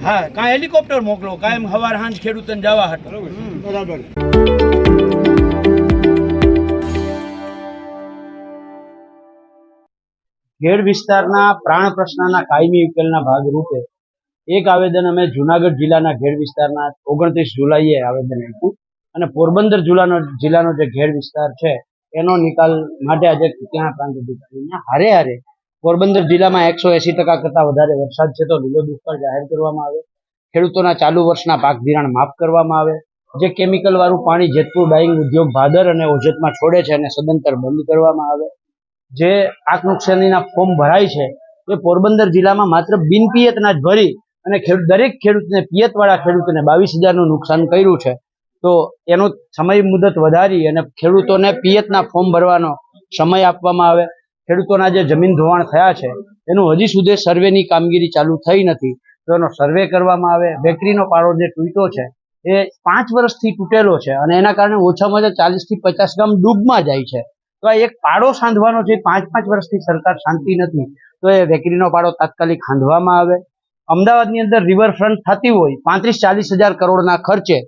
હા કાં હેલિકોપ્ટર મોકલો કાયમ હવાર હાંજ ખેડૂતને જવા હતો બરાબર ખેડ વિસ્તારના પ્રાણ પ્રશ્નના કાયમી ઉકેલના ભાગરૂપે એક આવેદન અમે જુનાગઢ જિલ્લાના ઘેડ વિસ્તારના ઓગણત્રીસ જુલાઈએ આવેદન આપ્યું. અને પોરબંદર જિલ્લાનો જિલ્લાનો જે ઘેડ વિસ્તાર છે એનો નિકાલ માટે આજે ત્યાં પ્રાંત અધિકારીને હારે હારે પોરબંદર જિલ્લામાં એકસો એસી ટકા કરતાં વધારે વરસાદ છે તો લીલો દુષ્કાળ જાહેર કરવામાં આવે. ખેડૂતોના ચાલુ વર્ષના પાક ધિરાણ માફ કરવામાં આવે. જે કેમિકલ વાળું પાણી જેતપુર ડાઈંગ ઉદ્યોગ ભાદર અને ઓજતમાં છોડે છે અને સદંતર બંધ કરવામાં આવે. જે આક નુકસાનીના ફોર્મ ભરાય છે, એ પોરબંદર જિલ્લામાં માત્ર બિનપિયતના જ ભરી અને દરેક ખેડૂતને પિયતવાળા ખેડૂતને બાવીસ હજારનું નુકસાન કર્યું છે. તો એનો સમય મુદત વધારી અને ખેડૂતોને પિયતના ફોર્મ ભરવાનો સમય આપવામાં આવે. ખેડૂતોના જે જમીન ધોવાણ થયા છે, એનું હજી સુધી સર્વેની કામગીરી ચાલુ થઈ નથી. તો એનો સર્વે કરવામાં આવે, બેકરીનો પાડો જે તૂટ્યો છે, એ પાંચ વર્ષથી તૂટેલો છે અને એના કારણે ઓછામાં ઓછા ચાલીસથી પચાસ ગામ ડૂબમાં જાય છે. તો આ એક પાડો સાંધવાનો છે પાંચ પાંચ વર્ષથી સરકાર શાંતિ નથી. તો એ વેકરીનો પાડો તાત્કાલિક ખાંધવામાં આવે. અમદાવાદની અંદર રિવરફ્રન્ટ થતી હોય, પાંત્રીસ ચાલીસ હજાર કરોડના ખર્ચે,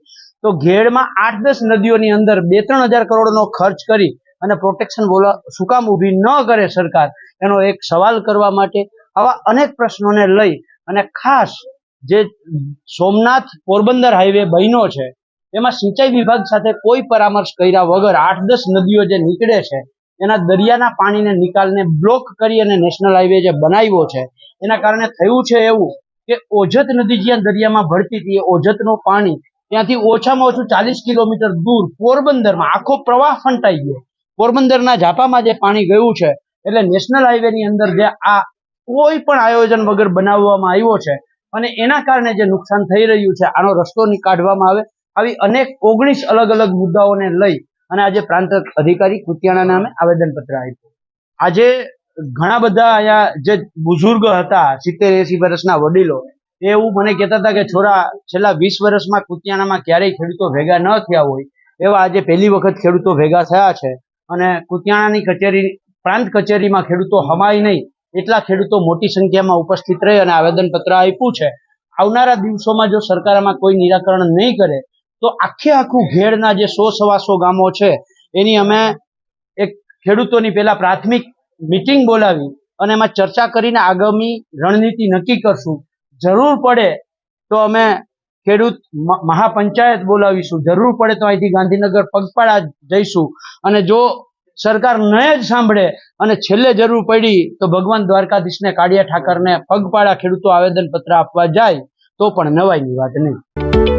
તો ઘેડમાં આઠ દસ નદીઓની અંદર બે ત્રણ હજાર કરોડનો ખર્ચ કરી અને પ્રોટેક્શન બોલા, શું કામ ઊભી ન કરે સરકાર? એનો એક સવાલ કરવા માટે આવા અનેક પ્રશ્નોને લઈ અને ખાસ જે સોમનાથ પોરબંદર હાઈવે બન્યો છે, એમાં સિંચાઈ વિભાગ સાથે કોઈ પરામર્શ કર્યા વગર આઠ દસ નદીઓ જે નીકળે છે, એના દરિયાના પાણીને નિકાલને બ્લોક કરી અને નેશનલ હાઈવે જે બનાવ્યો છે, એના કારણે થયું છે એવું કે ઓજત નદી જ્યાં દરિયામાં ભળતી હતી એ ઓજતનું પાણી ત્યાંથી ઓછામાં ઓછું ચાલીસ કિલોમીટર દૂર પોરબંદરમાં આખો પ્રવાહ ફંટાઈ ગયો. પોરબંદરના ઝાપામાં જે પાણી ગયું છે, એટલે નેશનલ હાઈવે ની અંદર જે આ કોઈ પણ આયોજન વગર બનાવવામાં આવ્યો છે, અને એના કારણે જે નુકસાન થઈ રહ્યું છે, આનો રસ્તો કાઢવામાં આવે, આવી અનેક ઓગણીસ અલગ અલગ મુદ્દાઓને લઈ અને આજે પ્રાંત અધિકારી કુતિયાણા નામે આવેદનપત્ર આપ્યું. આજે ઘણા બધા અહીંયા જે બુઝુર્ગ હતા, સિત્તેર એસી વર્ષના વડીલો, એ એવું મને કહેતા હતા કે છોરા, છેલ્લા વીસ વર્ષમાં કુતિયાણામાં ક્યારેય ખેડૂતો ભેગા ન થયા હોય, એવા આજે પહેલી વખત ખેડૂતો ભેગા થયા છે અને કુતિયાણાની કચેરી, પ્રાંત કચેરીમાં ખેડૂતો હમાય નહીં, એટલા ખેડૂતો મોટી સંખ્યામાં ઉપસ્થિત રહી અને આવેદનપત્ર આપ્યું છે. આવનારા દિવસોમાં જો સરકાર આમાં કોઈ નિરાકરણ નહીં કરે, તો આખે આખું ઘેડના જે સો સવાસો ગામો છે, એની અમે એક ખેડૂતોની પહેલાં પ્રાથમિક મિટિંગ બોલાવી અને એમાં ચર્ચા કરીને આગામી રણનીતિ નક્કી કરશું. જરૂર પડે તો અમે ખેડૂત મહાપંચાયત બોલાવીશું. જરૂર પડે તો અહીંથી ગાંધીનગર પગપાળા જઈશું. અને જો સરકાર ન જ સાંભળે અને છેલ્લે જરૂર પડી તો ભગવાન દ્વારકાધીશને, કાળિયા ઠાકરને પગપાળા ખેડૂતો આવેદન પત્ર આપવા જાય તો પણ નવાઈની વાત નહીં.